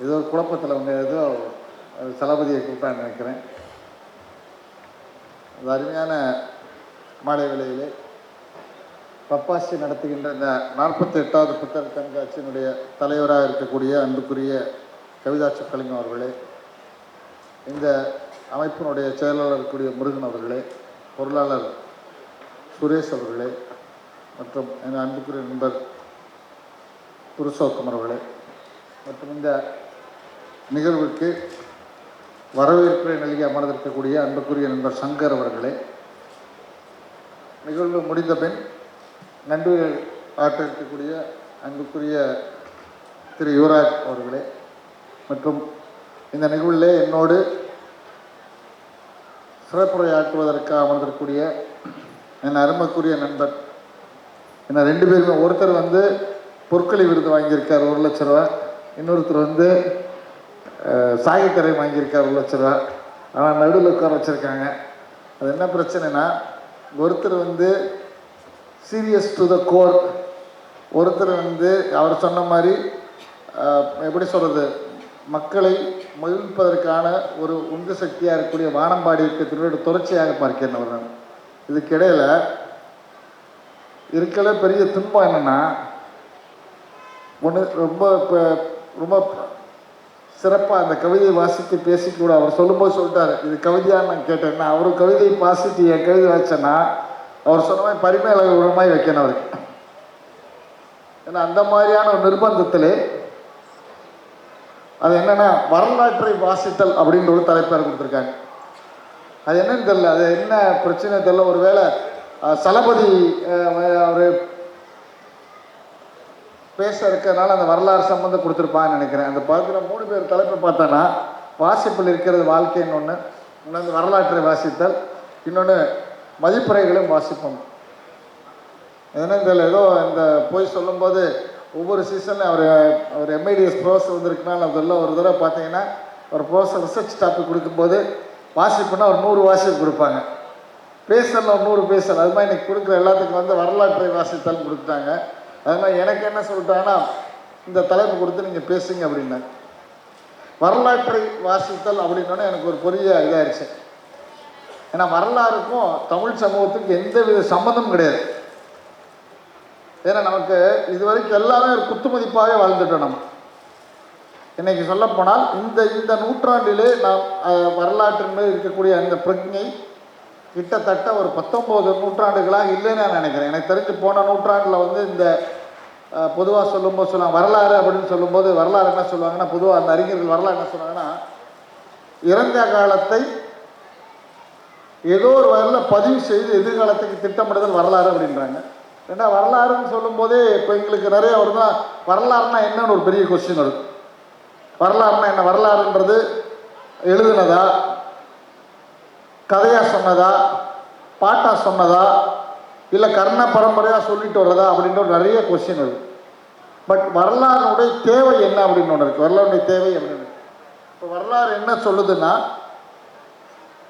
ஏதோ ஒரு குழப்பத்தில் அவங்க ஏதோ தளபதியை கூப்பிட்டான்னு நினைக்கிறேன். அது அருமையான மாலை வேளையிலே பப்பாசி நடத்துகின்ற இந்த நாற்பத்தி எட்டாவது புத்தக கண்காட்சியினுடைய தலைவராக இருக்கக்கூடிய அன்புக்குரிய கவிதா சொக்கலிங்கம் அவர்களே இந்த அமைப்பினுடைய செயலாளர் இருக்கக்கூடிய முருகன் அவர்களே பொருளாளர் சுரேஷ் அவர்களே மற்றும் என் அன்புக்குரிய நண்பர் புருஷோத்தம் அவர்களே மற்றும் இந்த நிகழ்வுக்கு வரவேற்பை நல்கி அமர்ந்திருக்கக்கூடிய அன்புக்குரிய நண்பர் சங்கர் அவர்களே நிகழ்வு முடிந்த பின் நன்றி ஆற்ற இருக்கக்கூடிய அன்புக்குரிய திரு யுவராஜ் அவர்களே மற்றும் இந்த நிகழ்விலே என்னோடு சிறப்புரையாற்றுவதற்காக அமர்ந்திருக்கக்கூடிய என் அருமைக்குரிய நண்பர் என்ன ரெண்டு பேருமே ஒருத்தர் வந்து பொற்களி விருது வாங்கியிருக்கார் ஒரு லட்ச ரூபா இன்னொருத்தர் வந்து சாகித்தரை வாங்கியிருக்கார் ஒரு ஆனால் நடுவில் உட்கார வச்சுருக்காங்க. அது என்ன பிரச்சனைனா ஒருத்தர் வந்து சீரியஸ் டு த கோர் ஒருத்தர் வந்து அவர் சொன்ன மாதிரி எப்படி சொல்கிறது மக்களை மகிழ்ப்பதற்கான ஒரு உந்து சக்தியாக இருக்கக்கூடிய வானம்பாடி இயக்கத்தினுடைய தொடர்ச்சியாக பார்க்கிறேன் அவர் நான். இதுக்கிடையில் இருக்கிற பெரிய துன்பம் என்னென்னா ஒன்று ரொம்ப இப்போ ரொம்ப சிறப்பாக அந்த கவிதையை வாசித்து பேசிக்கூட அவர் சொல்லும்போது சொல்லிட்டாரு. இது கவிதையான்னு நான் கேட்டேன்னா அவர் கவிதையை வாசித்து என் கவிதை வச்சேன்னா அவர் சொன்ன மாதிரி பரிமேல உரமாய் வைக்கணும் அவருக்கு ஏன்னா அந்த மாதிரியான ஒரு நிர்பந்தத்திலே அது என்னென்னா வரலாற்றை வாசித்தல் அப்படின்ற ஒரு தலைப்பார் கொடுத்துருக்காங்க அது என்னன்னு தெரியல. அது என்ன பிரச்சனை தெரில ஒருவேளை வேளை சலபதி அவர் பேச இருக்கிறதுனால அந்த வரலாறு சம்மந்தம் கொடுத்துருப்பான்னு நினைக்கிறேன். அந்த பார்க்குற மூணு பேர் தலைப்பை பார்த்தோன்னா வாசிப்பில் இருக்கிறது வாழ்க்கைன்னு ஒன்று இன்னொன்று வரலாற்றை வாசித்தல் இன்னொன்று மதிப்புரைகளும் வாசிப்போம். ஏன்னா தெரியல ஏதோ இந்த போய் சொல்லும்போது ஒவ்வொரு சீசனில் அவர் அவர் எம்ஐடிஎஸ் ப்ரோஸ் வந்திருக்குனால அதெல்லாம் ஒரு தடவை பார்த்தீங்கன்னா ஒரு ப்ரோஸ் ரிசர்ச் டாபிக் கொடுக்கும்போது வாசிப்புனா ஒரு நூறு வாசிப்பு கொடுப்பாங்க. பேசல ஒரு நூறு பேசல் அது மாதிரி இன்னைக்கு கொடுக்குற எல்லாத்துக்கும் வந்து வரலாற்றை வாசித்தல் கொடுத்துட்டாங்க. அதனால் எனக்கு என்ன சொல்லிட்டாங்கன்னா இந்த தலைப்பு கொடுத்து நீங்கள் பேசுங்க அப்படின்னாங்க வரலாற்றை வாசித்தல் அப்படின்னோடனே எனக்கு ஒரு பெரிய இதாகிடுச்சு ஏன்னா வரலாறுக்கும் தமிழ் சமூகத்துக்கு எந்த வித சம்மந்தமும் கிடையாது. ஏன்னா நமக்கு இது வரைக்கும் எல்லாமே ஒரு குத்துமதிப்பாகவே வாழ்ந்துட்டோம் நம்ம. இன்னைக்கு சொல்லப்போனால் இந்த இந்த நூற்றாண்டிலே நாம் வரலாற்றின் மேல் இருக்கக்கூடிய அந்த பிரஜை கிட்டத்தட்ட ஒரு பத்தொம்போது நூற்றாண்டுகளாக இல்லைன்னு நான் நினைக்கிறேன். எனக்கு தெரிஞ்சு போன நூற்றாண்டில் வந்து இந்த பொதுவாக சொல்லும்போது சொல்லுவாங்க வரலாறு அப்படின்னு சொல்லும்போது வரலாறு என்ன சொல்லுவாங்கன்னா பொதுவாக அந்த அறிஞர்கள் வரலாறு என்ன சொல்லுவாங்கன்னா இறந்த காலத்தை ஏதோ ஒரு வகையில் பதிவு செய்து எதிர்காலத்துக்கு திட்டமிடுதல் வரலாறு அப்படின்றாங்க. ஏன்னா வரலாறுன்னு சொல்லும்போதே இப்போ எங்களுக்கு நிறைய வருதுன்னா வரலாறுனா என்னன்னு ஒரு பெரிய கொஸ்டின் வருது வரலாறுனா என்ன? வரலாறுன்றது எழுதுனதா? கதையாக சொன்னதா? பாட்டாக சொன்னதா? இல்லை கர்ண பரம்பரையாக சொல்லிட்டு வர்றதா அப்படின்ற ஒரு நிறைய கொஸ்டின் இருக்குது பட் வரலாறுடைய தேவை என்ன அப்படின்னு ஒன்று இருக்குது வரலாறுடைய தேவை அப்படின்னு இப்போ வரலாறு என்ன சொல்லுதுன்னா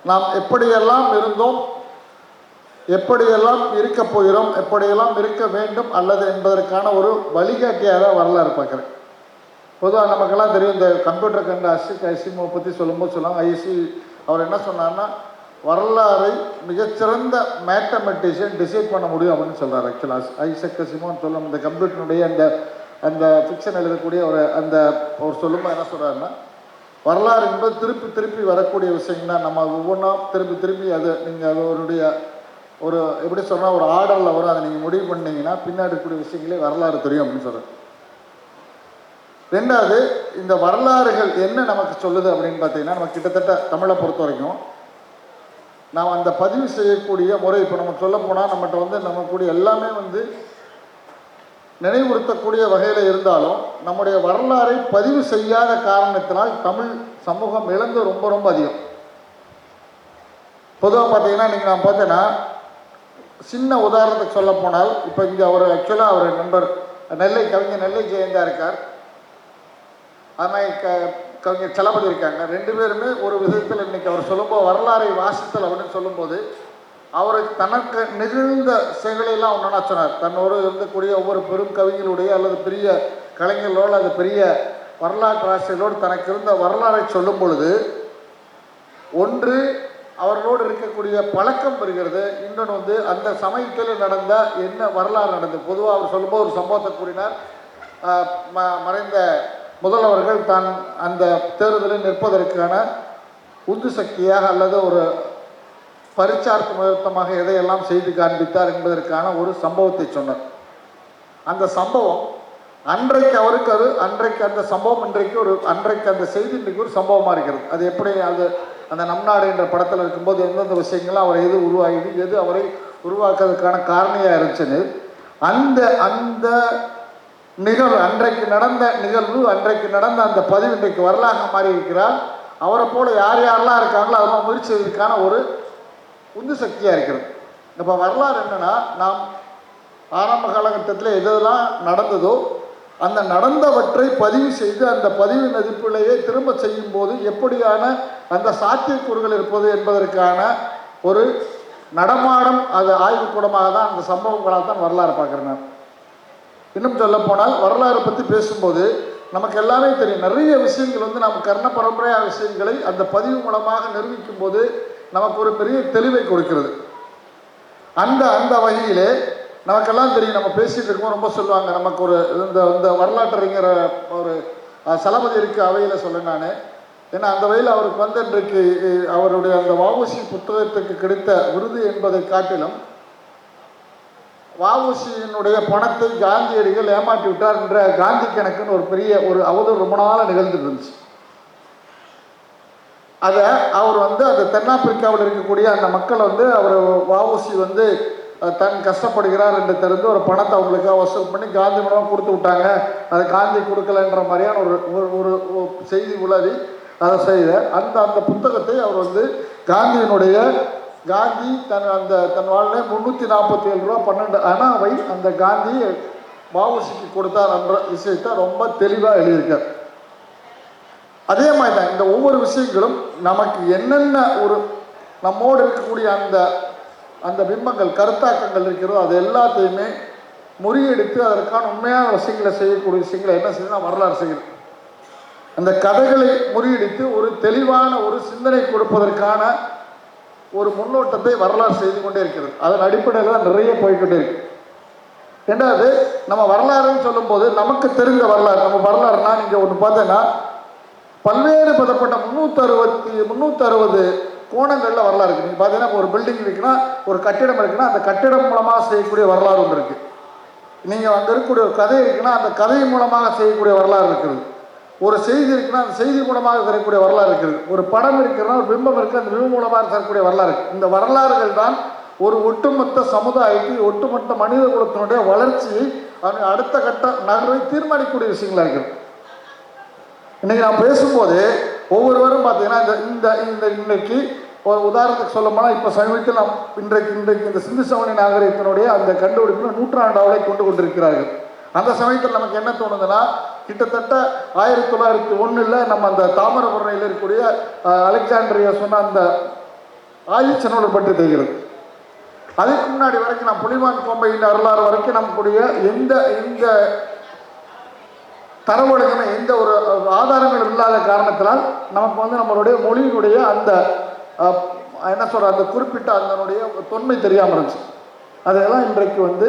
நாம் எப்படியெல்லாம் இருந்தோம் எப்படியெல்லாம் இருக்க போகிறோம் எப்படியெல்லாம் இருக்க வேண்டும் அல்லது என்பதற்கான ஒரு வழிகாட்டியாக தான் வரலாறு பார்க்குறேன். பொதுவாக நமக்கெல்லாம் தெரியும் இந்த கம்ப்யூட்டர் கண்ட அசிக் ஐசிமோ பற்றி சொல்லும்போது சொல்லுவாங்க. ஐசி அவர் என்ன சொன்னார்னா வரலாறை மிகச்சிறந்த மேத்தமெட்டிஷியன் டிசைட் பண்ண முடியும் அப்படின்னு சொல்கிறார் ஆக்சுவலாக ஐசக் அசிமோன்னு சொல்லும் இந்த கம்ப்யூட்டருடைய அந்த அந்த ஃபிக்ஷன் எழுதக்கூடிய ஒரு அந்த அவர் சொல்லும்போது என்ன சொல்கிறாருன்னா வரலாறு என்பது திருப்பி திருப்பி வரக்கூடிய விஷயம் தான் நம்ம ஒவ்வொன்றா திருப்பி திருப்பி அது நீங்கள் அதனுடைய அவருடைய ஒரு எப்படி சொன்னால் ஒரு ஆர்டரில் வரும். அதை நீங்கள் முடிவு பண்ணீங்கன்னா பின்னாடி இருக்கக்கூடிய விஷயங்களே வரலாறு தெரியும் அப்படின்னு சொல்கிறார் ரெண்டாவது இந்த வரலாறுகள் என்ன நமக்கு சொல்லுது அப்படின்னு பார்த்தீங்கன்னா நம்ம கிட்டத்தட்ட தமிழை பொறுத்த வரைக்கும் நாம் அந்த பதிவு செய்யக்கூடிய முறை இப்போ நம்ம சொல்ல போனால் நம்மகிட்ட வந்து நம்ம கூடிய எல்லாமே வந்து நினைவுறுத்தக்கூடிய வகையில் இருந்தாலும் நம்முடைய வரலாறை பதிவு செய்யாத காரணத்தினால் தமிழ் சமூகம் இழந்து ரொம்ப ரொம்ப அதிகம். பொதுவாக பார்த்தீங்கன்னா நீங்கள் நான் பார்த்தேன்னா சின்ன உதாரணத்துக்கு சொல்ல போனால் இப்போ இங்கே அவர் ஆக்சுவலாக அவர் நண்பர் நெல்லை கவிஞர் நெல்லை ஜெயந்தா இருக்கார். ஆனால் க கவிஞர் தளபதி இருக்காங்க ரெண்டு பேருமே ஒரு விதத்தில் இன்னைக்கு அவர் சொல்லும்போது வரலாறை வாசித்தல் அப்படின்னு சொல்லும்போது அவர் தனக்கு நிகழ்ந்த செயலையெல்லாம் ஒன்றா சொன்னார். தன்னோடு இருந்தக்கூடிய ஒவ்வொரு பெரும் கவிஞர்களுடைய அல்லது பெரிய கலைஞர்களோடு அல்லது பெரிய வரலாற்று ஆசிரியர்களோடு தனக்கு இருந்த வரலாறை சொல்லும் பொழுது ஒன்று அவர்களோடு இருக்கக்கூடிய பழக்கம் பெறுகிறது. இன்னொன்று வந்து அந்த சமயத்தில் நடந்த என்ன வரலாறு நடந்தது? பொதுவாக அவர் சொல்லும்போது ஒரு சம்பவத்தை கூறினார். ம- மறைந்த முதல்வர்கள் தான் அந்த தேர்தலில் நிற்பதற்கான உந்து சக்தியாக அல்லது ஒரு பரிச்சார்த்த நிறுத்தமாக எதையெல்லாம் செய்து காண்பித்தார் என்பதற்கான ஒரு சம்பவத்தை சொன்னார். அந்த சம்பவம் அன்றைக்கு அவருக்கு அது அன்றைக்கு அந்த சம்பவம் இன்றைக்கு ஒரு அன்றைக்கு அந்த செய்தி இன்றைக்கு ஒரு சம்பவமாக இருக்கிறது. அது எப்படி அது அந்த நம் நாடு என்ற படத்தில் இருக்கும்போது எந்தெந்த விஷயங்கள்லாம் அவரை எது உருவாகிது எது அவரை உருவாக்குறதுக்கான காரணியாக இருந்துச்சுன்னு அந்த அந்த நிகழ்வு அன்றைக்கு நடந்த நிகழ்வு அன்றைக்கு நடந்த அந்த பதிவு இன்றைக்கு வரலாக மாறி இருக்கிறார். அவரை போல யார் யாரெல்லாம் இருக்காங்களோ அதெல்லாம் முயற்சி செய்வதற்கான ஒரு உந்து சக்தியாக இருக்கிறது. இப்போ வரலாறு என்னன்னா நாம் ஆரம்ப காலகட்டத்தில் எதெல்லாம் நடந்ததோ அந்த நடந்தவற்றை பதிவு செய்து அந்த பதிவு மதிப்பிலேயே திரும்ப செய்யும் போது எப்படியான அந்த சாத்தியக்கூறுகள் இருப்பது என்பதற்கான ஒரு நடமாடும் அது ஆய்வுக்கூடமாக தான் அந்த சம்பவங்களாக தான் வரலாறு பார்க்குறேன் நான் இன்னும் சொல்ல போனால் வரலாறு பற்றி பேசும்போது நமக்கு எல்லாமே தெரியும். நிறைய விஷயங்கள் வந்து நாம் கர்ண பரம்பரையான விஷயங்களை அந்த பதிவு மூலமாக நிரூபிக்கும் போது நமக்கு ஒரு பெரிய தெளிவை கொடுக்கிறது. அந்த அந்த வகையிலே நமக்கெல்லாம் தெரியும். நம்ம பேசிகிட்டு இருக்கோம் ரொம்ப சொல்லுவாங்க. நமக்கு ஒரு இந்த இந்த வரலாற்றறிஞர் ஒரு சலபதி இருக்கு அவையில் சொல்ல நான். ஏன்னா அந்த வகையில் அவருக்கு வந்து இன்றைக்கு அவருடைய அந்த வாவுசி புத்தகத்துக்கு கிடைத்த விருது என்பதை காட்டிலும் வாவுசியினுடைய பணத்தை காந்தியடிகள் ஏமாற்றி விட்டார் என்ற காந்தி கணக்குன்னு ஒரு பெரிய ஒரு அவதூறு ரொம்ப நாளாக நிகழ்ந்துட்டு இருந்துச்சு அதை அவர் வந்து அந்த தென்னாப்பிரிக்காவில் இருக்கக்கூடிய அந்த மக்கள் வந்து அவர் வாவுசி வந்து தன் கஷ்டப்படுகிறார் என்று தெரிந்து ஒரு பணத்தை அவங்களுக்கு வசூல் பண்ணி காந்தி மூலமாக கொடுத்து விட்டாங்க. அது காந்தி கொடுக்கலன்ற மாதிரியான ஒரு ஒரு ஒரு செய்தி உளவி அதை செய்த. அந்த அந்த புத்தகத்தை அவர் வந்து காந்தியினுடைய காந்தி தன் அந்த தன் வாழ்நிலை முந்நூற்றி நாற்பத்தி ஏழு ரூபா பன்னெண்டு அணாவை அந்த காந்தி வஉசிக்கு கொடுத்தார் என்ற விஷயத்தை ரொம்ப தெளிவாக எழுதியிருக்கார். அதே மாதிரி தான் இந்த ஒவ்வொரு விஷயங்களும் நமக்கு என்னென்ன ஒரு நம்மோடு இருக்கக்கூடிய அந்த அந்த பிம்பங்கள் கருத்தாக்கங்கள் இருக்கிறதோ அது எல்லாத்தையுமே முறியடித்து அதற்கான உண்மையான விஷயங்களை செய்யக்கூடிய விஷயங்களை என்ன செய்யணும் வரலாறு செய்யணும் அந்த கதைகளை முறியடித்து ஒரு தெளிவான ஒரு சிந்தனை கொடுப்பதற்கான ஒரு முன்னோட்டத்தை வரலாறு செய்து கொண்டே இருக்கிறது. அதன் அடிப்படையில் தான் நிறைய போய்கொண்டே இருக்கு. ரெண்டாவது நம்ம வரலாறுன்னு சொல்லும்போது நமக்கு தெரிந்த வரலாறு. நம்ம வரலாறுனா நீங்கள் ஒன்று பார்த்தீங்கன்னா பல்வேறு பதப்பட்ட முந்நூற்றி அறுபத்தி முந்நூற்றி அறுபது கோணங்களில் வரலாறு இருக்குது நீங்கள் பார்த்தீங்கன்னா ஒரு பில்டிங் இருக்குன்னா ஒரு கட்டிடம் இருக்குன்னா அந்த கட்டிடம் மூலமாக செய்யக்கூடிய வரலாறு ஒன்று இருக்குது நீங்கள் அங்கே இருக்கக்கூடிய ஒரு கதை இருக்குன்னா அந்த கதை மூலமாக செய்யக்கூடிய வரலாறு இருக்குது. ஒரு செய்தி இருக்குன்னா அந்த செய்தி மூலமாக தரக்கூடிய வரலாறு இருக்குது. ஒரு படம் இருக்குன்னா ஒரு பிம்பம் இருக்குது அந்த பிம்பம் மூலமாக தரக்கூடிய வரலாறு இந்த வரலாறுகள் தான் ஒரு ஒட்டுமொத்த சமுதாயத்தை ஒட்டுமொத்த மனித குலத்தினுடைய வளர்ச்சியை அவனுடைய அடுத்த கட்ட நகர்வை தீர்மானிக்கக்கூடிய விஷயங்களா இருக்குது. இன்னைக்கு நான் பேசும்போது ஒவ்வொருவரும் பார்த்தீங்கன்னா இந்த இந்த இந்த இன்னைக்கு ஒரு உதாரணத்துக்கு சொல்ல போனால் இப்போ சமீபத்தில் நாம் இன்றைக்கு இன்றைக்கு இந்த சிந்து சமணி நாகரிகத்தினுடைய அந்த கண்டுபிடிப்பு நூற்றாண்டாவலை கொண்டு கொண்டிருக்கிறார்கள். அந்த சமயத்தில் நமக்கு என்ன தோணுதுன்னா கிட்டத்தட்ட ஆயிரத்தி தொள்ளாயிரத்தி ஒன்றில் நம்ம அந்த தாமிரபரணியில் இருக்கக்கூடிய அஹ், அலெக்சாண்ட்ரியா சொன்ன அந்த ஆயுச்சனோடு பற்றி தெரிகிறது. அதுக்கு முன்னாடி வரைக்கும் நான் புலிமான் கோம்பையின் வரலாறு வரைக்கும் நம்மக்கூடிய எந்த எந்த தரவொழுங்குமே எந்த ஒரு ஆதாரங்கள் ஆதாரங்களும் இல்லாத காரணத்தினால் நமக்கு வந்து நம்மளுடைய மொழியினுடைய அந்த என்ன சொல்கிற அந்த குறிப்பிட்ட அதனுடைய தொன்மை தெரியாமல் இருந்துச்சு. அதையெல்லாம் இன்றைக்கு வந்து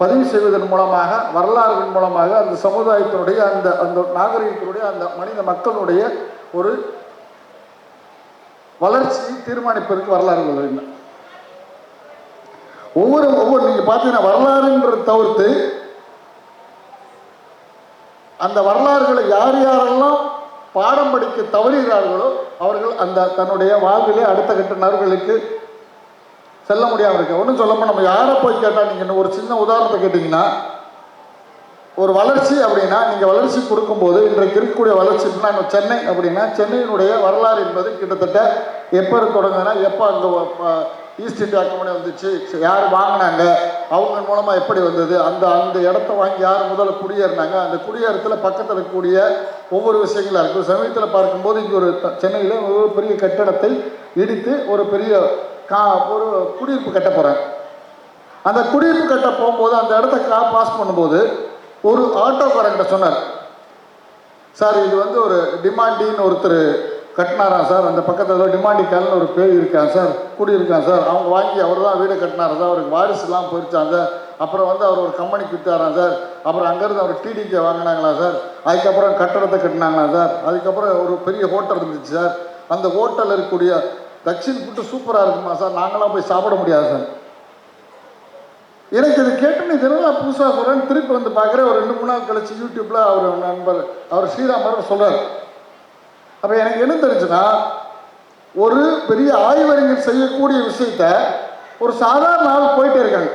பதிவு செய்வதன் மூலமாக வரலாறுகள் மூலமாக அந்த சமுதாயத்தினுடைய அந்த அந்த நாகரிகத்தினுடைய அந்த மனித மக்களுடைய ஒரு வளர்ச்சியை தீர்மானிப்பதற்கு வரலாறுகள் வேண்டும் ஒவ்வொரு ஒவ்வொரு நீங்கள் பார்த்தீங்கன்னா வரலாறுன்றதை தவிர்த்து அந்த வரலாறுகளை யார் யாரெல்லாம் பாடம் படிக்க தவறுகிறார்களோ அவர்கள் அந்த தன்னுடைய வாழ்விலே அடுத்த கட்ட நபர்களுக்கு செல்ல முடியாமல் இருக்கு. ஒன்றும் சொல்லப்போ நம்ம யாரை போய் கேட்டால் நீங்கள் ஒரு சின்ன உதாரணத்தை கேட்டிங்கன்னா ஒரு வளர்ச்சி அப்படின்னா நீங்கள் வளர்ச்சி கொடுக்கும்போது இன்றைக்கு இருக்கக்கூடிய வளர்ச்சி அப்படின்னா சென்னை அப்படின்னா சென்னையினுடைய வரலாறு என்பது கிட்டத்தட்ட எப்போ தொடங்குதுன்னா எப்போ அங்கே ஈஸ்ட் இந்தியா கம்பெனி வந்துச்சு யார் வாங்கினாங்க அவங்க மூலமாக எப்படி வந்தது அந்த அந்த இடத்த வாங்கி யார் முதல்ல குடியேறினாங்க அந்த குடியேறத்தில் பக்கத்தில் இருக்கக்கூடிய ஒவ்வொரு விஷயங்களாக இருக்கும் சமீபத்தில் பார்க்கும்போது இங்கே ஒரு சென்னையில் ஒரு பெரிய கட்டடத்தை இடித்து ஒரு பெரிய கா ஒரு குடியிருப்பு கட்ட போகிறேன் அந்த குடியிருப்பு கட்ட போகும்போது அந்த இடத்த கா பாஸ் பண்ணும்போது ஒரு ஆட்டோக்காரங்கிட்ட சொன்னார். சார் இது வந்து ஒரு டிமாண்டின்னு ஒருத்தர் கட்டினாராம் சார். அந்த பக்கத்தில் டிமாண்டி கால்னு ஒரு பேர் இருக்கான் சார். குடியிருக்கான் சார். அவங்க வாங்கி அவர் தான் வீடு கட்டினாரா சார். அவருக்கு வாரிசுலாம் போயிருச்சாங்க அப்புறம் வந்து அவர் ஒரு கம்பெனிக்கு வித்தாராம் சார். அப்புறம் அங்கேருந்து அவர் டிடிகே வாங்கினாங்களா சார். அதுக்கப்புறம் கட்டடத்தை கட்டினாங்களா சார். அதுக்கப்புறம் ஒரு பெரிய ஹோட்டல் இருந்துச்சு சார். அந்த ஹோட்டலில் இருக்கக்கூடிய தக்ஷின் புட்டு சூப்பராக இருக்குமா சார்? நாங்களாம் போய் சாப்பிட முடியாது சார். எனக்கு இது கேட்டு நீ தினம் புதுசாக சொல்கிறேன் திருப்பி வந்து பார்க்குறேன். ஒரு ரெண்டு மூணு நாள் கழிச்சு யூடியூப்பில் அவர் நண்பர் அவர் ஸ்ரீராமர் சொல்கிறார் அப்போ எனக்கு என்ன தெரிஞ்சுன்னா ஒரு பெரிய ஆய்வறிஞர் செய்யக்கூடிய விஷயத்த ஒரு சாதாரண ஆள் போயிட்டே இருக்காங்க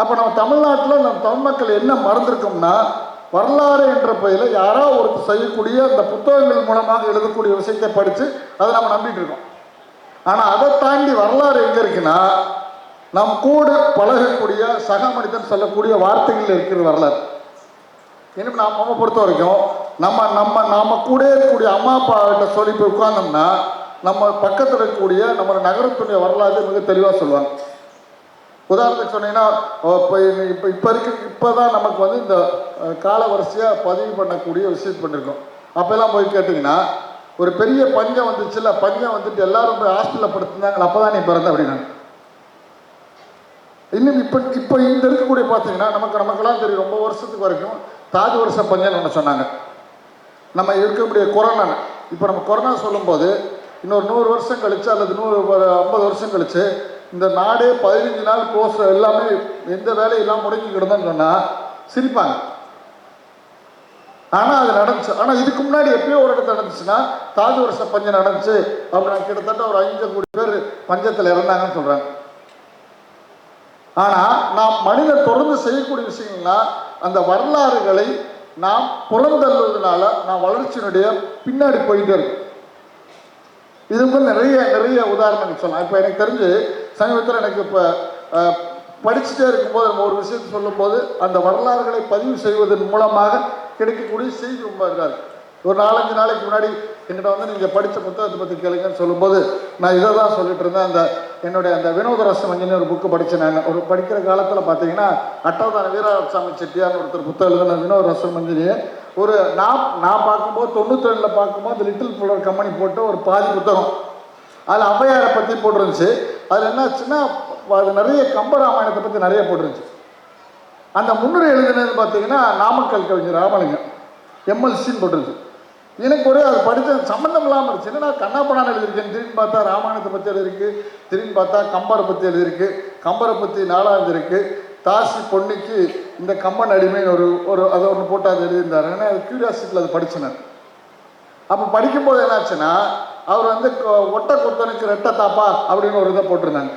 அப்போ நம்ம தமிழ்நாட்டில் நம்ம தமிழ் மக்கள் என்ன மறந்துருக்கோம்னா வரலாறு என்ற பெயரில் யாரோ ஒருத்தர் செய்யக்கூடிய அந்த புத்தகங்கள் மூலமாக எழுதக்கூடிய விஷயத்தை படித்து அதை நம்ம நம்பிட்டு இருக்கோம். ஆனால் அதை தாண்டி வரலாறு எங்கே இருக்குன்னா நம் கூட பழகக்கூடிய சக மனிதன் சொல்லக்கூடிய வார்த்தைகள் இருக்கிற வரலாறு. இன்னும் நாம் நம்ம பொறுத்த வரைக்கும் நம்ம நம்ம நாம கூட இருக்கக்கூடிய அம்மா அப்பாவிட்ட சொல்லி போய் உட்கார்ந்தோம்னா நம்ம பக்கத்தில் இருக்கக்கூடிய நம்ம நகரத்துடைய வரலாறு மிக தெளிவாக சொல்லுவாங்க. உதாரணத்துக்கு சொன்னீங்கன்னா இப்போ இப்போ இப்போ இருக்க இப்போ தான் நமக்கு வந்து இந்த கால வரிசையாக பதிவு பண்ணக்கூடிய விஷயம் பண்ணியிருக்கோம் அப்போல்லாம் போய் கேட்டிங்கன்னா ஒரு பெரிய பஞ்சம் வந்துச்சுல்ல பஞ்சம் வந்துட்டு எல்லாரும் போய் ஹாஸ்டலில் படுத்திருந்தாங்க அப்போ தான் நீ பிறந்த அப்படின்னாங்க இன்னும் இப்போ இப்போ இந்த இருக்கக்கூடிய பார்த்தீங்கன்னா நமக்கு நமக்கெல்லாம் தெரியும் ரொம்ப வருஷத்துக்கு வரைக்கும் தாஜ் வருஷ பஞ்சம்னு ஒன்று சொன்னாங்க. நம்ம இருக்கக்கூடிய கொரோனா இப்போ நம்ம கொரோனா சொல்லும்போது இன்னொரு நூறு வருஷம் கழிச்சு அல்லது நூறு ஐம்பது வருஷம் கழிச்சு இந்த நாடே பதினஞ்சு நாள் கோர்ஸ் எல்லாமே எந்த வேலையெல்லாம் முடங்கி கிடந்தோன்னு சொன்னால் சிரிப்பாங்க. ஆனால் அது நடந்துச்சு. ஆனால் இதுக்கு முன்னாடி எப்பயோ ஒரு இடத்துல நடந்துச்சுன்னா தாஜ் வருஷ பஞ்சம் நடந்துச்சு. அப்படின்னா கிட்டத்தட்ட ஒரு அஞ்சு கோடி பேர் பஞ்சத்தில் இறந்தாங்கன்னு சொல்கிறாங்க ஆனால் நாம் மனிதன் தொடர்ந்து செய்யக்கூடிய விஷயங்கள்னா அந்த வரலாறுகளை நாம் புறந்தள்ளுவதனால நான் வளர்ச்சியினுடைய பின்னாடி போயிட்டு இருக்கும். இதுக்கு நிறைய நிறைய உதாரணங்கள் சொல்லலாம். இப்போ எனக்கு தெரிஞ்சு சமீபத்தில் எனக்கு இப்போ படிச்சுட்டே இருக்கும்போது நம்ம ஒரு விஷயத்தை சொல்லும்போது அந்த வரலாறுகளை பதிவு செய்வதன் மூலமாக கிடைக்கக்கூடிய செய்தி ரொம்ப இருக்காது ஒரு நாலஞ்சு நாளைக்கு முன்னாடி என்கிட்ட வந்து நீங்கள் படித்த புத்தகத்தை பற்றி கேளுங்கன்னு சொல்லும்போது நான் இதை தான் சொல்லிட்டு இருந்தேன். அந்த என்னுடைய அந்த வினோதரச மஞ்சள் ஒரு புக்கு படித்தேன் நான். ஒரு படிக்கிற காலத்தில் பார்த்தீங்கன்னா அட்டவதான வீராசாமி செட்டியார்னு ஒருத்தர் புத்தகம் எழுதின வினோதரச மஞ்சளியை ஒரு நான் நான் பார்க்கும்போது தொண்ணூற்றி பார்க்கும்போது பார்க்கும்போது லிட்டில் புலர் கம்பெனி போட்டு ஒரு பாதி புத்தகம். அதில் ஔவையாரை பற்றி போட்டிருந்துச்சு. அதில் என்னாச்சுன்னா அது நிறைய கம்பராமாயணத்தை பற்றி நிறைய போட்டிருந்துச்சு. அந்த முன்னுரை எழுதினது பார்த்தீங்கன்னா நாமக்கல் கவிஞர் ராமலிங்கம் எம்எல்சின்னு போட்டிருக்கு. எனக்கு ஒரே அது படித்த சம்மந்தம் இல்லாமல் இருந்துச்சு. நான் கண்ணாப்பண்ணான் எழுதியிருக்கேன் திரும்பி பார்த்தா ராமாயணத்தை பற்றி எழுதியிருக்கு. திடீர்னு பார்த்தா கம்பரை பற்றி எழுதியிருக்கு. கம்பரை பற்றி நாலாவது இருக்கு. தாசி பொன்னிக்கு இந்த கம்பன் அடிமைன்னு ஒரு ஒரு அதை ஒன்று போட்டு அது எழுதியிருந்தார். ஏன்னா அது கியூரியாசிட்டியில் அது படிச்சினேன் அப்போ படிக்கும்போது என்னாச்சுன்னா அவர் வந்து கொ- ஒட்ட கொத்தனுக்கு ரெட்டை தாப்பா அப்படின்னு ஒரு இதை போட்டிருந்தாங்க.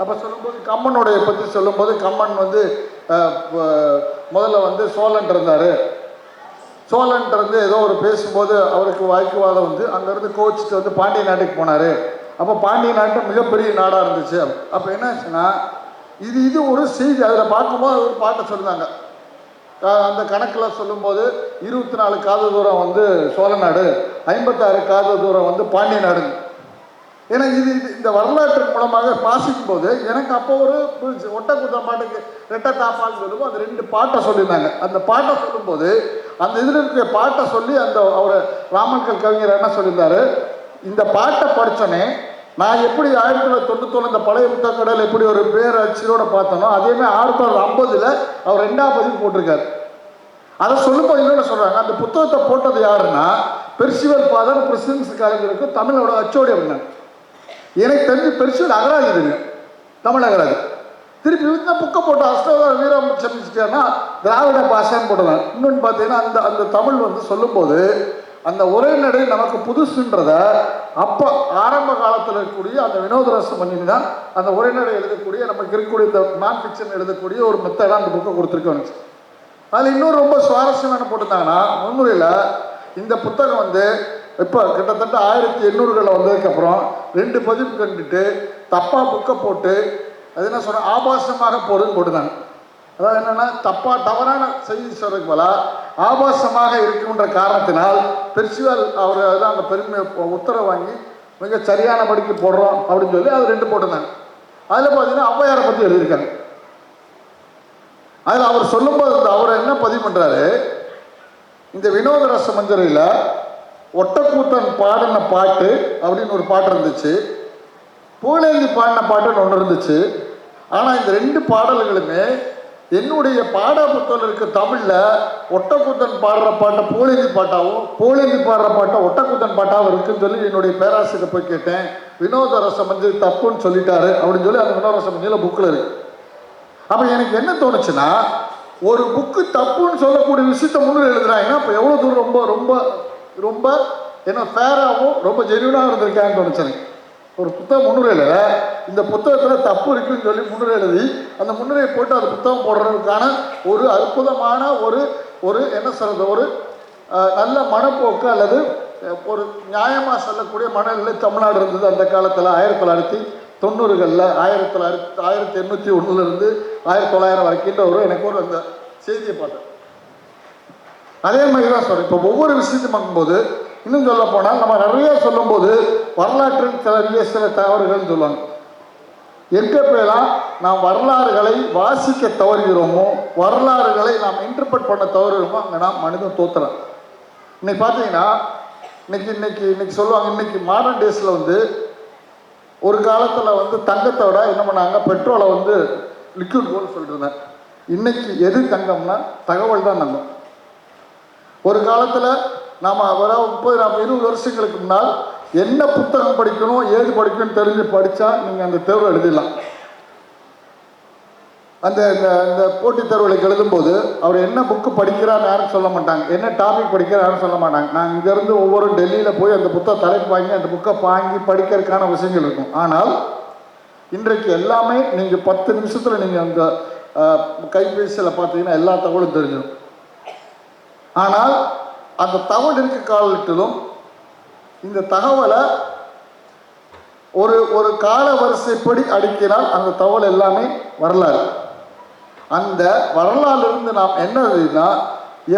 அப்போ சொல்லும்போது கம்மனுடைய பற்றி சொல்லும்போது கம்மன் வந்து முதல்ல வந்து சோழன் இருந்தார். சோழன் இருந்து ஏதோ ஒரு பேசும்போது அவருக்கு வாய்க்குவாதம் வந்து அங்கேருந்து கோச்சிட்டு வந்து பாண்டிய நாட்டுக்கு போனார். அப்போ பாண்டிய நாட்டு மிகப்பெரிய நாடாக இருந்துச்சு. அப்போ என்னாச்சுன்னா இது இது ஒரு செய்தி. அதில் பார்க்கும்போது ஒரு பாட்டை சொன்னாங்க அந்த கணக்கில் சொல்லும்போது இருபத்தி நாலு காத தூரம் வந்து சோழ நாடு ஐம்பத்தாறு காத தூரம் வந்து பாண்டிய நாடு ஏன்னா இது இது இந்த வரலாற்று மூலமாக வாசிக்கும் போது எனக்கு அப்போ ஒரு புரிஞ்சு ஒட்டக்குத்த பாட்டுக்கு ரெட்ட தாப்பான்னு சொல்லுவோம் அந்த ரெண்டு பாட்டை சொல்லியிருந்தாங்க. அந்த பாட்டை சொல்லும்போது அந்த இதில் இருக்கிற பாட்டை சொல்லி அந்த அவர் ராமன்கல் கவிஞர் என்ன சொல்லியிருந்தாரு? இந்த பாட்டை படித்தோன்னே நான் எப்படி ஆயிரத்தி தொள்ளாயிரத்தி தொண்ணூத்தொன்று இந்த பழைய புத்தகக்கடையில் எப்படி ஒரு பேர் அச்சியோட பார்த்தனோ அதேமாதிரி ஆயிரத்தி தொள்ளாயிரத்தி ஐம்பதில் அவர் ரெண்டாம் பதிவு போட்டிருக்காரு. அதை சொல்லும்போது இன்னொன்று சொல்கிறாங்க அந்த புத்தகத்தை போட்டது யாருன்னா பெர்சிவல் ஃபாதர் பிரசிடன்ஸ் காலேஜருக்கு தமிழோட அச்சோடி அப்படின்னாங்க எனக்கு தெரிஞ்சு பெருசு அகராதி தெரியும் தமிழ் அகராதி. திருப்பி இந்த புக்கை போட்டு அஸ்தவர் வீராமச்சந்திச்சிட்டேன்னா திராவிட பாஷான்னு போடுவேன் இன்னொன்று பார்த்தீங்கன்னா அந்த அந்த தமிழ் வந்து சொல்லும்போது அந்த உரைநடை நமக்கு புதுசுன்றத அப்போ ஆரம்ப காலத்தில் இருக்கக்கூடிய அந்த வினோதரச மஞ்சினி தான் அந்த உரைநடை எழுதக்கூடிய நமக்கு இருக்கக்கூடிய இந்த நான் ஃபிக்ஷன் எழுதக்கூடிய ஒரு மெத்தடாக அந்த புக்கை கொடுத்துருக்கோம் அதில் இன்னும் ரொம்ப சுவாரஸ்யமான போட்டிருந்தாங்கன்னா முன்னுரையில் இந்த புத்தகம் வந்து இப்போ கிட்டத்தட்ட ஆயிரத்தி எண்ணூறுகளில் வந்ததுக்கப்புறம் ரெண்டு பதிப்பு கண்டுட்டு தப்பாக புக்கை போட்டு அது என்ன சொல்ற ஆபாசமாக போடுன்னு போட்டுனாங்க அதாவது என்னென்னா தப்பாக தவறான செய்தி சொல்றதுக்கு போல ஆபாசமாக இருக்குன்ற காரணத்தினால் பெர்சிவால் அவர் தான் அந்த பெருமை உத்தரவு வாங்கி மிக சரியான படிக்கு போடுறோம் அப்படின்னு சொல்லி அது ரெண்டு போட்டிருந்தாங்க. அதில் பார்த்தீங்கன்னா ஔவையாரை பற்றி எழுதியிருக்காங்க அதில் அவர் சொல்லும்போது அவர் என்ன பதிவு பண்ணுறாரு இந்த வினோத ரச மஞ்சரியில் ஒட்டக்கூத்தன் பாடின பாட்டு அப்படின்னு ஒரு பாட்டு இருந்துச்சு. பூலேந்தி பாடின பாட்டுன்னு ஒன்று இருந்துச்சு. ஆனால் இந்த ரெண்டு பாடல்களுமே என்னுடைய பாட இருக்க தமிழில் ஒட்டக்கூத்தன் பாடுற பாட்டை பூலேந்தி பாட்டாகவும் பூலேந்தி பாடுற பாட்டை ஒட்டக்கூத்தன் பாட்டாகவும் இருக்குன்னு சொல்லி என்னுடைய பேராசிரியர் போய் கேட்டேன். வினோத ரசம் மஞ்சள் தப்புன்னு சொல்லிட்டாரு அப்படின்னு சொல்லி அந்த வினோத ரச மஞ்சள் புக்கில் இருக்கு. அப்போ எனக்கு என்ன தோணுச்சுன்னா ஒரு புக்கு தப்புன்னு சொல்லக்கூடிய விஷயத்த முன்னில் எழுதுறாங்கன்னா இப்போ எவ்வளோ தூரம் ரொம்ப ரொம்ப ரொம்ப என்ன ஃபேராகவும் ரொம்ப ஜென்யூனாக இருந்திருக்கான்னு தோணுச்சு ஒரு புத்தகம் முன்னுரையில் இந்த புத்தகத்தில் தப்பு இருக்குன்னு சொல்லி முன்னுரை எழுதி அந்த முன்னுரையை போட்டு அந்த புத்தகம் போடுறதுக்கான ஒரு அற்புதமான ஒரு ஒரு என்ன சொல்கிறது ஒரு நல்ல மனப்போக்கு அல்லது ஒரு நியாயமாக சொல்லக்கூடிய மனநிலை தமிழ்நாடு இருந்தது அந்த காலத்தில் ஆயிரத்தி தொள்ளாயிரத்தி தொண்ணூறுகளில் ஆயிரத்தி தொள்ளாயிரத்தி ஆயிரத்தி எண்ணூற்றி ஒன்றுலேருந்து ஆயிரத்தி தொள்ளாயிரம் வரைக்கின்ற ஒரு எனக்கு ஒரு அந்த செய்தியை பார்த்தேன். அதே மாதிரி தான் சொல்கிறேன் இப்போ ஒவ்வொரு விஷயத்தையும் பார்க்கும்போது இன்னும் சொல்ல போனால் நம்ம நிறைய சொல்லும்போது வரலாற்றில் சில சில தவறுகள்னு சொல்லுவாங்க. எங்கப்பெல்லாம் நாம் வரலாறுகளை வாசிக்க தவறுகிறோமோ வரலாறுகளை நாம் இன்டர்பிரட் பண்ண தவறுகிறோமோ அங்கே நாம் மனிதன் தோத்துறோம் இன்னைக்கு பார்த்தீங்கன்னா இன்னைக்கு இன்னைக்கு இன்னைக்கு சொல்லுவாங்க இன்னைக்கு மாடர்ன் டேஸில் வந்து ஒரு காலத்தில் வந்து தங்கத்தை விட என்ன பண்ணாங்க பெட்ரோலை வந்து லிக்விட் கோல்டு சொல்லிட்டு இருந்தேன் இன்னைக்கு எது தங்கம்னா தகவல் தான் தங்கம். ஒரு காலத்தில் நாம் வர முப்பது நாம் இருபது வருஷங்களுக்கு முன்னால் என்ன புத்தகம் படிக்கணும் ஏது படிக்கணும்னு தெரிஞ்சு படித்தா நீங்கள் அந்த தேர்வு எழுதிடலாம். அந்த இந்த இந்த போட்டித் தேர்வுகளுக்கு எழுதும்போது அவர் என்ன புக்கு படிக்கிறான்னு யாரும் சொல்ல மாட்டாங்க. என்ன டாபிக் படிக்கிறார் யாரும் சொல்ல மாட்டாங்க. நான் இங்கேருந்து ஒவ்வொரு டெல்லியில் போய் அந்த புத்தக தலைப்பு வாங்கி அந்த புக்கை வாங்கி படிக்கிறதுக்கான விஷயங்கள் இருக்கும். ஆனால் இன்றைக்கு எல்லாமே நீங்கள் பத்து நிமிஷத்தில் நீங்கள் அந்த கைபேசியில் பார்த்தீங்கன்னா எல்லா தகவலும் தெரிஞ்சிடும். ஆனால் அந்த தகவல் இருக்க காலத்திலும் இந்த தகவலை ஒரு ஒரு கால வரிசைப்படி அடுக்கினால் அந்த தகவல் எல்லாமே வரலாறு. அந்த வரலாறிலிருந்து நாம் என்ன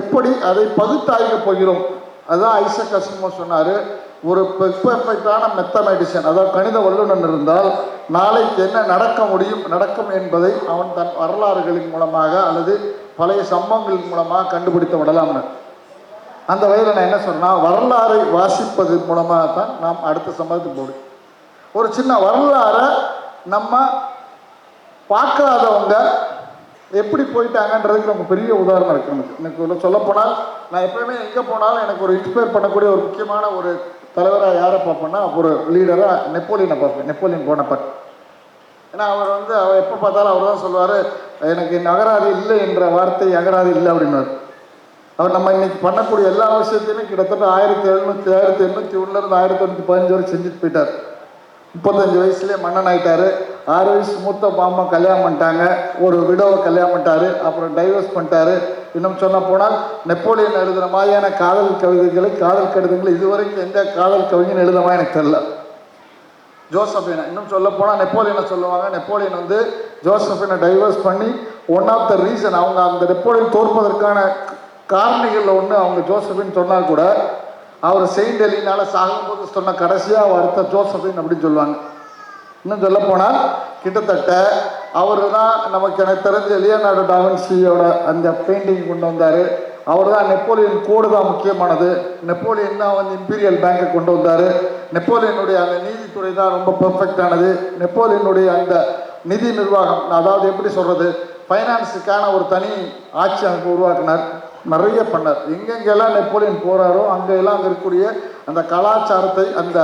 எப்படி அதை பகுத்தாய்வு போகிறோம் அதுதான் ஐசக் அசிமோ சொன்னார் ஒரு பெர்ஃபெக்டான மெத்தமெடிஷன் அதாவது கணித வல்லுநன் இருந்தால் நாளைக்கு என்ன நடக்க முடியும் நடக்கும் என்பதை அவன் தன் வரலாறுகளின் மூலமாக அல்லது பழைய சம்பவங்களின் மூலமாக கண்டுபிடித்து விடலாம்னு. அந்த வகையில் நான் என்ன சொன்னால் வரலாறை வாசிப்பது மூலமாக தான் நாம் அடுத்த சம்பவத்துக்கு போடும் ஒரு சின்ன வரலாறை நம்ம பார்க்காதவங்க எப்படி போயிட்டாங்கன்றதுக்கு நமக்கு பெரிய உதாரணம் இருக்கு நமக்கு. எனக்கு சொல்ல போனால் நான் எப்பயுமே எங்கே போனாலும் எனக்கு ஒரு இன்ஸ்பயர் பண்ணக்கூடிய ஒரு முக்கியமான ஒரு தலைவராக யாரை பார்ப்பேன்னா ஒரு லீடராக நெப்போலியனை பார்ப்பேன். நெப்போலியன் போனப்பட் ஏன்னா அவர் வந்து அவர் எப்போ பார்த்தாலும் அவர் தான் சொல்லுவார் எனக்கு நகராது இல்லை என்ற வார்த்தை அகராது இல்லை அப்படின்னார் அவர் நம்ம இன்னைக்கு பண்ணக்கூடிய எல்லா விஷயத்தையுமே கிட்டத்தட்ட ஆயிரத்தி எழுநூத்தி ஆயிரத்தி எண்ணூற்றி ஒன்றுலேருந்து ஆயிரத்தி தொண்ணூற்றி பதினஞ்சு வரை செஞ்சுட்டு போயிட்டார். முப்பத்தஞ்சு வயசுலேயே மன்னன் ஆகிட்டாரு ஆறு வயசு மூத்த பாம்மா கல்யாணம் பண்ணிட்டாங்க. ஒரு விடோவை கல்யாணம் பண்ணிட்டாரு. அப்புறம் டைவர்ஸ் பண்ணிட்டாரு. இன்னும் சொல்ல போனால் நெப்போலியன் எழுதுன மாதிரியான காதல் கவிதைகளை காதல் கடிதங்களை இதுவரைக்கும் எந்த காதல் கவிஞன் எழுதமா எனக்கு தெரியல. ஜோசஃபினை இன்னும் சொல்ல போனால் நெப்போலியனை சொல்லுவாங்க. நெப்போலியன் வந்து ஜோசஃபினை டைவர்ஸ் பண்ணி ஒன் ஆஃப் த ரீசன் அவங்க அந்த நெப்போலியன் தோற்பதற்கான காரணிகளில் ஒன்று அவங்க ஜோசஃபின் சொன்னால் கூட அவர் செயின்ட் எலினால சாகும்போது சொன்ன கடைசியாக அடுத்த ஜோசஃபின் அப்படின்னு சொல்லுவாங்க. இன்னும் சொல்ல போனால் கிட்டத்தட்ட அவர் தான் நமக்கு எனக்கு தெரிஞ்ச லியோனார்டோ டாவின்சியோட அந்த பெயிண்டிங் கொண்டு வந்தார். அவர் தான் நெப்போலியன் கோடு தான் முக்கியமானது. நெப்போலியன் தான் வந்து இம்பீரியல் பேங்கை கொண்டு வந்தார். நெப்போலியனுடைய அந்த நீதித்துறை தான் ரொம்ப பெர்ஃபெக்டானது நெப்போலியனுடைய அந்த நிதி நிர்வாகம் அதாவது எப்படி சொல்கிறது ஃபைனான்ஸுக்கான ஒரு தனி ஆட்சி அங்கே உருவாக்கினார். நிறைய பண்ணார். எங்கெங்கெல்லாம் நெப்போலியன் போகிறாரோ அங்கெல்லாம் அங்கே இருக்கக்கூடிய அந்த கலாச்சாரத்தை அந்த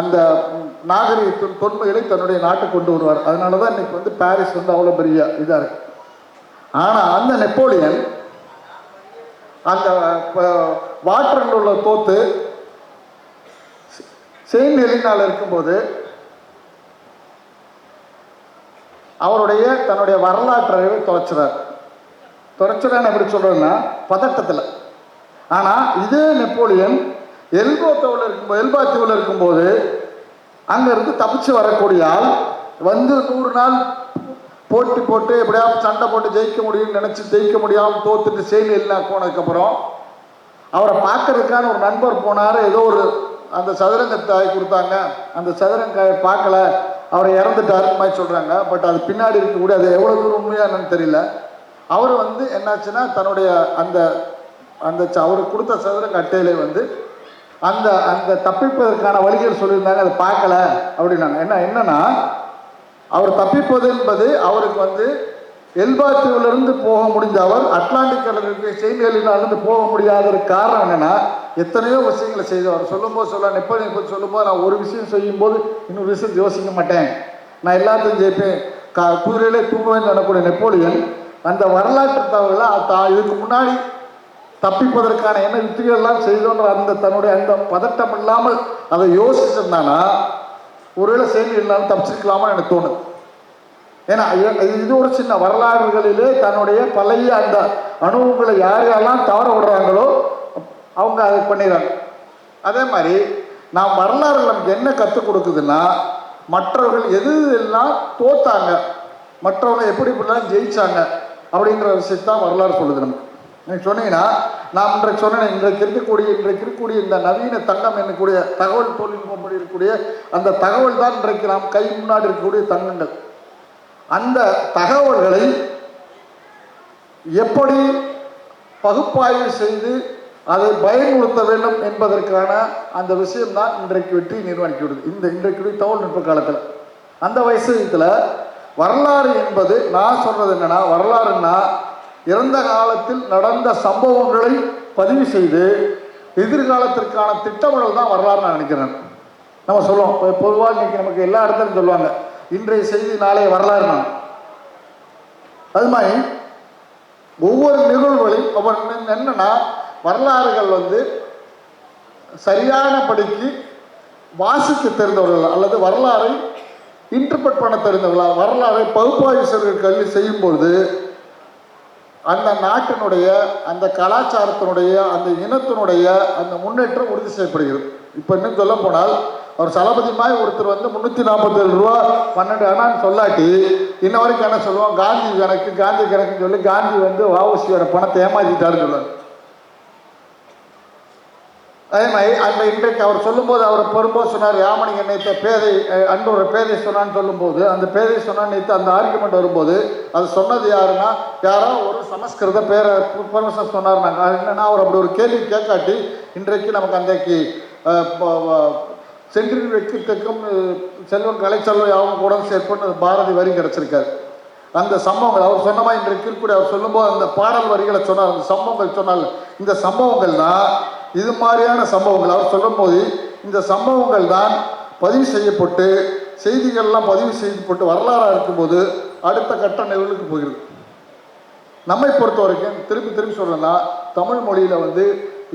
அந்த நாகரிகத்தின் தொன்மைகளை தன்னுடைய நாட்டுக்கு கொண்டு வருவார். அதனால தான் இன்னைக்கு வந்து பாரிஸ் வந்து அவ்வளோ பெரிய இதாக இருக்கு. ஆனால் அந்த நெப்போலியன் அந்த வாட்டரில் உள்ள தோத்து செயின் எலினால் இருக்கும்போது அவருடைய தன்னுடைய வரலாற்றை தொலைச்சிறார். துறைச்சலன் எப்படி சொல்கிறேன்னா பதட்டத்தில். ஆனால் இதே நெப்போலியன் எல்போ தீவில் இருக்கும்போது எல்பா தீவில் இருக்கும்போது அங்கேருந்து தப்பிச்சு வரக்கூடிய ஆள் வந்து நூறு நாள் போட்டி போட்டு எப்படியாவது சண்டை போட்டு ஜெயிக்க முடியும்னு நினச்சி ஜெயிக்க முடியாமல் தோத்துட்டு செயல் இல்லை போனதுக்கப்புறம் அவரை பார்க்கறதுக்கான ஒரு நண்பர் போனார் ஏதோ ஒரு அந்த சதுரங்கத்தாய் கொடுத்தாங்க. அந்த சதுரங்காயை பார்க்கல. அவர் இறந்துட்டாருன்னு மாதிரி சொல்கிறாங்க பட் அது பின்னாடி இருக்கக்கூடிய அது எவ்வளோ தூரம் உண்மையா என்னன்னு தெரியல. அவர் வந்து என்னாச்சுன்னா தன்னுடைய அந்த அந்த அவருக்கு கொடுத்த சதுரங்க அட்டையிலே வந்து அந்த அந்த தப்பிப்பதற்கான வழிகள் சொல்லியிருந்தாங்க அதை பார்க்கல அப்படின்னாங்க. என்ன என்னன்னா அவர் தப்பிப்பது என்பது அவருக்கு வந்து எல்பாத்தீவிலிருந்து போக முடிஞ்ச அவர் அட்லாண்டிக் கடலுக்கு செய்திகளிலிருந்து போக முடியாததுக்கு காரணம் என்னன்னா எத்தனையோ விஷயங்களை செய்தவர். சொல்லும்போது சொல்ல நிப்பது பற்றி சொல்லும்போது நான் ஒரு விஷயம் செய்யும்போது இன்னொரு விஷயம் யோசிக்க மாட்டேன். நான் எல்லாத்தையும் ஜெயிப்பேன். கா குதிரையிலே தூங்குவேன் சொல்லக்கூடிய நெப்போலியன் அந்த வரலாற்று தகவலை தா- இதுக்கு முன்னாடி தப்பிப்பதற்கான என்ன யுத்திகள் எல்லாம் செய்தோன்ற அந்த தன்னுடைய அந்த பதட்டம் இல்லாமல் அதை யோசிச்சிருந்தானா ஒருவேளை செய்தி இல்லாமல் தப்பிச்சிருக்கலாமா எனக்கு தோணுது. ஏன்னா இது- இது ஒரு சின்ன வரலாறுகளிலே தன்னுடைய பழைய அந்த அனுபவங்களை யார் யாரெல்லாம் தவற விடுறாங்களோ அவங்க அதை பண்ணிடுறாங்க. அதே மாதிரி நாம் வரலாறு நமக்கு என்ன கற்றுக் கொடுக்குதுன்னா மற்றவர்கள் எது எல்லாம் தோத்தாங்க மற்றவங்க எப்படி இப்படிலாம் ஜெயிச்சாங்க அப்படின்ற விஷயத்தான் வரலாறு சொல்லுது நமக்கு. நீங்கள் சொன்னீங்கன்னா நான் இன்றைக்கு சொன்னேன் இன்றைக்கு இருக்கக்கூடிய இன்றைக்கு இருக்கக்கூடிய இந்த நவீன தங்கம் என்னக்கூடிய தகவல் தொழில்நுட்பம் இருக்கக்கூடிய அந்த தகவல் தான் இன்றைக்கு நாம் கை முன்னாடி இருக்கக்கூடிய தங்கங்கள். அந்த தகவல்களை எப்படி பகுப்பாய்வு செய்து அதை பயன்படுத்த வேண்டும் என்பதற்கான அந்த விஷயம்தான் இன்றைக்கு வெற்றி நிர்வகிக்க இந்த இந்த இன்றைக்கு நுட்ப காலத்தில். அந்த வயசுல வரலாறு என்பது நான் சொல்றது என்னன்னா வரலாறுன்னா இறந்த காலத்தில் நடந்த சம்பவங்களை பதிவு செய்து எதிர்காலத்திற்கான திட்டமிடல் தான் வரலாறு நான் நினைக்கிறேன். நம்ம சொல்லுவோம். இப்போ பொதுவாக இன்னைக்கு நமக்கு எல்லா இடத்துலையும் சொல்லுவாங்க. இன்றைய செய்தி நாளைய வரலாறு நான் அது மாதிரி ஒவ்வொரு நிகழ்வுகளையும் ஒவ்வொரு என்னன்னா வரலாறுகள் வந்து சரியான படிக்கு வாசிக்க தெரிந்தவர்கள் அல்லது வரலாறை இன்டர்பிரட் பண்ண தெரிந்தவர்களா வரலாறை பகுப்பாய்வு செய்கிற கல்வி செய்யும்பொழுது அந்த நாட்டினுடைய அந்த கலாச்சாரத்தினுடைய அந்த இனத்தினுடைய அந்த முன்னேற்றம் உறுதி செய்யப்படுகிறது. இப்போ இன்னும் சொல்ல போனால் அவர் சலபதி மாதிரி ஒருத்தர் வந்து முந்நூற்றி நாற்பத்தேழு ரூபா பன்னெண்டு அண்ணான்னு சொல்லாட்டி இன்ன வரைக்கும் என்ன சொல்லுவோம் காந்தி கணக்கு காந்தி கணக்குன்னு சொல்லி காந்தி வந்து வாவசியோட பணத்தை ஏமாற்றிட்டாருன்னு சொல்லுவாங்க. அதே மாதிரி அந்த இன்றைக்கு அவர் சொல்லும்போது அவர் பெரும்போது சொன்னார். யாமணி நேற்று பேதை அன்று ஒரு பேதை சொன்னான்னு சொல்லும்போது அந்த பேதை சொன்னான்னு நேற்று அந்த ஆர்குமெண்ட் வரும்போது அது சொன்னது யாருன்னா யாரோ ஒரு சமஸ்கிருத பேரை பரமசம் சொன்னார் நாங்கள் என்னன்னா அவர் அப்படி ஒரு கேள்வி கேட்காட்டி இன்றைக்கு நமக்கு அன்றைக்கு சென்றின் வெற்றிக்கும் வ- செல்வம் கலைச்செல்வம் யாவும் கூட சேர்ப்புன்னு பாரதி வரி கிடச்சிருக்காரு. அந்த சம்பவங்கள் அவர் சொன்னமா இன்றைக்கு இருக்கக்கூடிய அவர் சொல்லும்போது அந்த பாடல் வரிகளை சொன்னார். அந்த சம்பவங்கள் சொன்னால் இந்த சம்பவங்கள் தான் இது மாதிரியான சம்பவங்கள். அவர் சொல்லும் போது இந்த சம்பவங்கள் தான் பதிவு செய்யப்பட்டு செய்திகள்லாம் பதிவு செய்யப்பட்டு வரலாறாக இருக்கும்போது அடுத்த கட்ட நிகழ்வுக்கு போகிறது. நம்மை பொறுத்த வரைக்கும் திரும்பி திரும்பி சொல்லணும்னா தமிழ் மொழியில் வந்து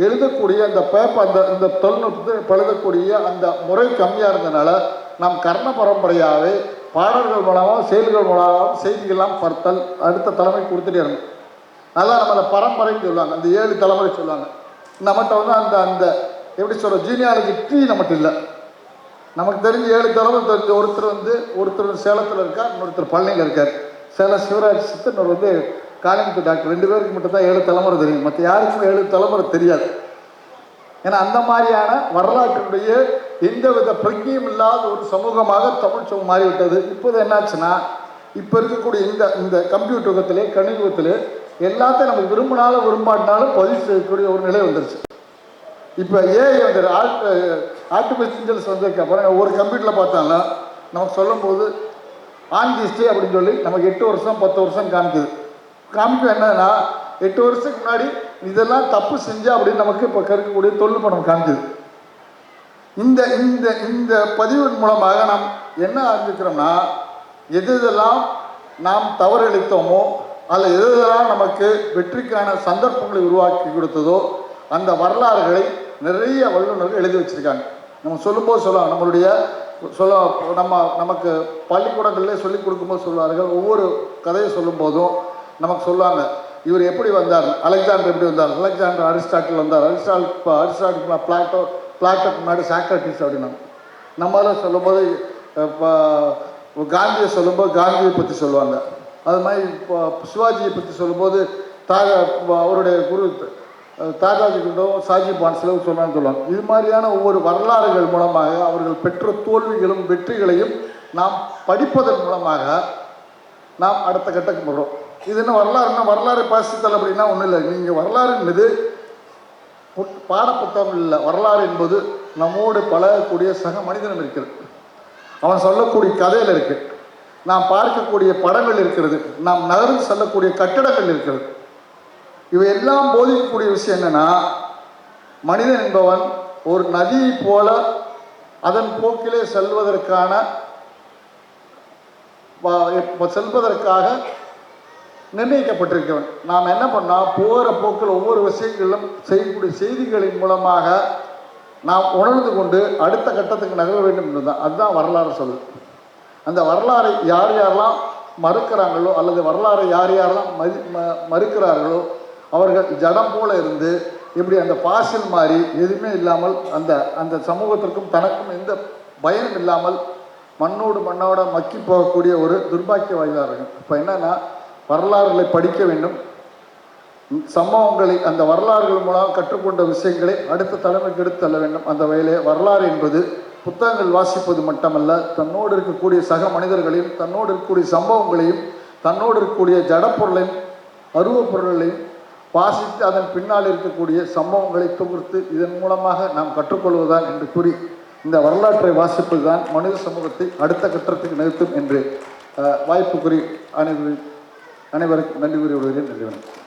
எழுதக்கூடிய அந்த பேப்பர் அந்த இந்த தொழில்நுட்பத்தை எழுதக்கூடிய அந்த முறை கம்மியாக இருந்தனால நாம் கர்ண பரம்பரையாகவே பாடல்கள் மூலமாகவும் செயல்கள் மூலமாகவும் செய்திகள்லாம் படுத்தல் அடுத்த தலைமை கொடுத்துட்டே இருந்தோம். அதான் அந்த பரம்பரைன்னு சொல்லுவாங்க. அந்த ஏழு தலைமுறை சொல்லுவாங்க. நம்மகிட்ட வந்து அந்த அந்த எப்படி சொல்கிறோம் ஜீனியாலஜி ட்ரீ நம்மகிட்ட இல்லை. நமக்கு தெரிஞ்ச ஏழு தலைமுறை தெரிஞ்ச ஒருத்தர் வந்து ஒருத்தர் சேலத்தில் இருக்கார் இன்னொருத்தர் பழனியில் இருக்கார். சேலம் சிவராஜ் சித்தர் இன்னொரு வந்து காளிமுத்து டாக்டர். ரெண்டு பேருக்கு மட்டும் தான் ஏழு தலைமுறை தெரியும். மற்ற யாருக்கும் ஏழு தலைமுறை தெரியாது. ஏன்னா அந்த மாதிரியான வரலாற்றினுடைய எந்தவித பிரக்கியும் இல்லாத ஒரு சமூகமாக தமிழ் சமூகம் மாறிவிட்டது. இப்போது என்னாச்சுன்னா இப்போ இருக்கக்கூடிய இந்த இந்த கம்ப்யூட்டர் யுகத்திலே கணியுகத்திலே எல்லாத்தையும் நம்ம விரும்பினாலும் விரும்பாட்டினாலும் பதிவு செய்யக்கூடிய ஒரு நிலை வந்துருச்சு. இப்போ ஏஐ வந்து ஆர்டிஃபிஷியல் இன்டெலிஜென்ஸ் வந்ததுக்கு அப்புறம் ஒரு கம்ப்யூட்டரில் பார்த்தாலும் நமக்கு சொல்லும்போது ஆன் திஸ் அப்படின்னு சொல்லி நமக்கு எட்டு வருஷம் பத்து வருஷம் காமிக்குது. காமிக்கும் என்னன்னா எட்டு வருஷத்துக்கு முன்னாடி இதெல்லாம் தப்பு செஞ்சா அப்படின்னு நமக்கு இப்போ இருக்கக்கூடிய தொழில்நுட்பம் காமிக்குது. இந்த இந்த இந்த பதிவின் மூலமாக நாம் என்ன அறிஞ்சிக்கிறோம்னா எது எதெல்லாம் நாம் தவறளித்தோமோ அதில் எது எதெல்லாம் நமக்கு வெற்றிக்கான சந்தர்ப்பங்களை உருவாக்கி கொடுத்ததோ அந்த வரலாறுகளை நிறைய வல்லுநர்கள் எழுதி வச்சிருக்காங்க. நம்ம சொல்லும்போது சொல்லலாம். நம்மளுடைய சொல்ல நம்ம நமக்கு பள்ளிக்கூடங்களிலே சொல்லிக் கொடுக்கும்போது சொல்வார்கள் ஒவ்வொரு கதையை சொல்லும்போதும் நமக்கு சொல்லுவாங்க. இவர் எப்படி வந்தார்? அலெக்சாண்டர் எப்படி வந்தார்? அலெக்சாண்டர் அரிஸ்டாட்டில் வந்தார். அரிஸ்டால் இப்போ அரிஸ்டாட்டில் பிளாட்டோ பிளாட்டோக்கு முன்னாடி சாக்ரட்டிஸ் அப்படின்னாங்க நம்மளால் சொல்லும்போது இப்போ காந்தியை சொல்லும்போது காந்தியை பற்றி சொல்லுவாங்க. அது மாதிரி இப்போ சிவாஜியை பற்றி சொல்லும்போது தாக அவருடைய குரு அஹ், தாதாஜி குண்டோ சாஜி பான்ஸ்லோ சொன்னான்னு சொல்லுவாங்க இது மாதிரியான ஒவ்வொரு வரலாறுகள் மூலமாக அவர்கள் பெற்ற தோல்விகளும் வெற்றிகளையும் நாம் படிப்பதன் மூலமாக நாம் அடுத்த கட்டத்துக்கு போகிறோம் இது என்ன வரலாறுனா வரலாறு பாசித்தல் அப்படின்னா ஒன்றும் இல்லை. நீங்கள் வரலாறு என்பது பாடப்புத்தகம் இல்லை. வரலாறு என்பது நம்மோடு பழகக்கூடிய சக மனிதனம் இருக்கிறது. அவன் சொல்லக்கூடிய கதையில் இருக்குது நாம் பார்க்கக்கூடிய படங்கள் இருக்கிறது நாம் நகர்ந்து செல்லக்கூடிய கட்டடங்கள் இருக்கிறது. இவையெல்லாம் போதிக்கக்கூடிய விஷயம் என்னன்னா மனிதன் என்பவன் ஒரு நதியை போல அதன் போக்கிலே செல்வதற்கான செல்வதற்காக நிர்ணயிக்கப்பட்டிருக்கிறவன். நாம் என்ன பண்ணால் போகிற போக்கில் ஒவ்வொரு விஷயங்களிலும் செய்யக்கூடிய செய்திகளின் மூலமாக நாம் உணர்ந்து கொண்டு அடுத்த கட்டத்துக்கு நகர வேண்டும் என்று தான் அதுதான் வரலாறு சொல்லுது. அந்த வரலாறை யார் யாரெல்லாம் மறுக்கிறாங்களோ அல்லது வரலாறை யார் யாரெல்லாம் மதி ம- மறுக்கிறார்களோ அவர்கள் ஜடம் போல இருந்து இப்படி அந்த பாசில் மாதிரி எதுவுமே இல்லாமல் அந்த அந்த சமூகத்திற்கும் தனக்கும் எந்த பயனும் இல்லாமல் மண்ணோடு மண்ணோட மக்கி போகக்கூடிய ஒரு துர்பாக்கிய வாய்ந்தார்கள் இப்போ என்னன்னா வரலாறுகளை படிக்க வேண்டும். சம்பவங்களை அந்த வரலாறுகள் மூலம் கற்றுக்கொண்ட விஷயங்களை அடுத்த தலைமைக்கு எடுத்து தள்ள வேண்டும். அந்த வகையிலே வரலாறு என்பது புத்தகங்கள் வாசிப்பது மட்டுமல்ல தன்னோடு இருக்கக்கூடிய சக மனிதர்களையும் தன்னோடு இருக்கக்கூடிய சம்பவங்களையும் தன்னோடு இருக்கக்கூடிய ஜடப்பொருளையும் அருவப் வாசித்து அதன் பின்னால் இருக்கக்கூடிய சம்பவங்களை தொகுத்து இதன் மூலமாக நாம் கற்றுக்கொள்வதுதான் என்று கூறி இந்த வரலாற்றை வாசிப்பது தான் மனித சமூகத்தை அடுத்த கட்டத்துக்கு நிறுத்தும் என்று வாய்ப்பு கூறி அனைவரும் அனைவருக்கும் நன்றி கூறி விடுகிறேன் நன்றி வணக்கம்.